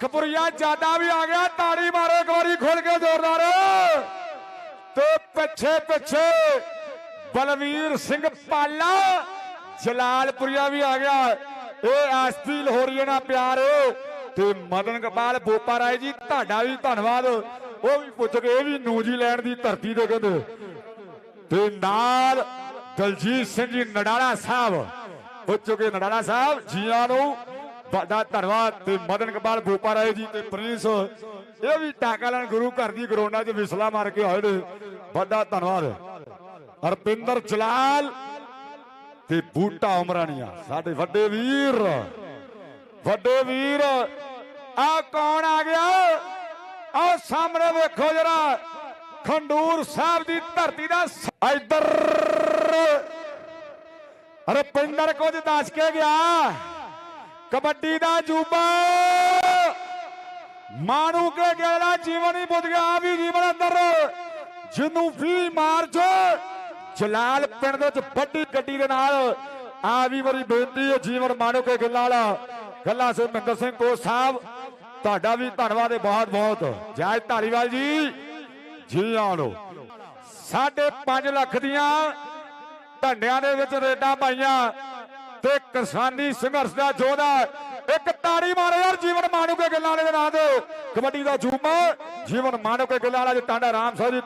ਸੁਰਖਪੁਰੀਆ ਜਾਦਾ ਵੀ ਆ ਗਿਆ, ਤਾੜੀ ਮਾਰੋ, ਇੱਕ ਵਾਰੀ ਖੁੱਲ ਕੇ ਜ਼ੋਰਦਾਰ। ਤੇ ਪਿੱਛੇ ਪਿੱਛੇ ਬਲਵੀਰ ਸਿੰਘ ਪਾਲਾ, ਜਲਾਲਪੁਰੀਆ ਵੀ ਆ ਗਿਆ। ਇਹ ਆਸਤੀ ਲਾਹੌਰੀਏ ਨਾਲ ਪਿਆਰ। ਤੇ ਮਦਨ ਗੋਪਾਲ, ਬੋਪਾ ਰਾਏ ਜੀ, ਤੁਹਾਡਾ ਵੀ ਧੰਨਵਾਦ। ਉਹ ਵੀ ਪੁੱਛ ਕੇ ਇਹ ਵੀ ਨਿਊਜ਼ੀਲੈਂਡ ਦੀ ਧਰਤੀ ਦੇ ਕਹਿੰਦੇ ਤੇ ਨਾਲ ਦਲਜੀਤ ਸਿੰਘ ਜੀ ਨਡਾਲਾ ਸਾਹਿਬ। ਪੁੱਛ ਕੇ ਨਡਾਲਾ ਸਾਹਿਬ, ਜੀਆਂ ਨੂੰ ਵੱਡਾ ਧੰਨਵਾਦ ਤੇ ਮਦਨ ਗੋਪਾਲ ਬੋਪਾ ਰਾਏ ਜੀ ਤੇ ਪ੍ਰਿੰਸ। ਇਹ ਵੀ ਟਾਕਾ ਲੈਣ ਗੁਰੂ ਘਰ ਦੀ ਗਰੋਨਾ 'ਚ ਵਿਸਲਾ ਮਾਰ ਕੇ ਆਏ ਨੇ। ਵੱਡਾ ਧੰਨਵਾਦ। ਅਰਪਿੰਦਰ ਜਲਾਲ ਤੇ ਬੂਟਾ ਉਮਰਾਣੀਆਂ ਸਾਡੇ ਵੱਡੇ ਵੀਰ। ਵੱਡੇ ਵੀਰ ਆ ਕੌਣ ਆ ਗਿਆ? ਆਹ ਸਾਹਮਣੇ ਵੇਖੋ ਜਰਾ, ਖੰਡੂਰ ਸਾਹਿਬ ਦੀ ਧਰਤੀ ਦਾ ਇਧਰ ਇੱਧਰ। ਰੁਪਿੰਦਰ ਕੁਝ ਦੱਸ ਕੇ ਗਿਆ। ਕਬੱਡੀ ਦਾ ਜੂਬਾ। ਮਾਣੂ ਕੇ ਗੇਲਾ ਜੀਵਨ ਹੀ ਬੁੱਝ ਗਿਆ ਆਹ ਵੀ ਜੀਵਨ ਅੰਦਰ। ਜਿਹਨੂੰ 20 ਮਾਰਚ ਜਲਾਲ ਪਿੰਡ ਦੇ ਵਿੱਚ ਵੱਡੀ ਗੱਡੀ ਦੇ ਨਾਲ ਆ ਵੀ ਵਾਰੀ ਬੇਨਤੀ ਹੈ, ਜੀਵਨ ਮਾਣੂ ਕੇ ਗਿੱਲਾ ਵਾਲਾ। ਗੱਲਾਂ ਸੇ ਮਹਿੰਦਰ ਸਿੰਘ ਕੋ ਸਾਹਿਬ, ਤੁਹਾਡਾ ਵੀ ਧੰਨਵਾਦ ਹੈ ਬਹੁਤ ਬਹੁਤ। ਜੈ ਧਾਰੀਵਾਲ ਜੀ ਜੀ ਆਣੋ। ਸਾਢੇ 5 ਲੱਖ ਦੀਆਂ ਢੰਡਿਆਂ ਦੇ ਵਿੱਚ ਰੇਡਾਂ ਪਾਈਆਂ। ਤੇ ਕਿਸਾਨੀ ਸੰਘਰਸ਼ ਦਾ ਯੋਧਾ ਇੱਕ ਤਾੜੀ ਮਾਰੋ ਯਾਰ, ਜੀਵਨ ਮਾਣੂਕੇ ਗਿੱਲਾਂ ਵਾਲੇ ਦੇ ਨਾਂ ਤੇ। ਕਬੱਡੀ ਦਾ ਜੂਮਾ ਜੀਵਨ ਮਾਣੂਕੇ ਗਿੱਲਾਂ ਵਾਲਾ ਜੀ ਟਾਂਡਾ ਰਾਮ ਸਾਹਿਬ ਜੀ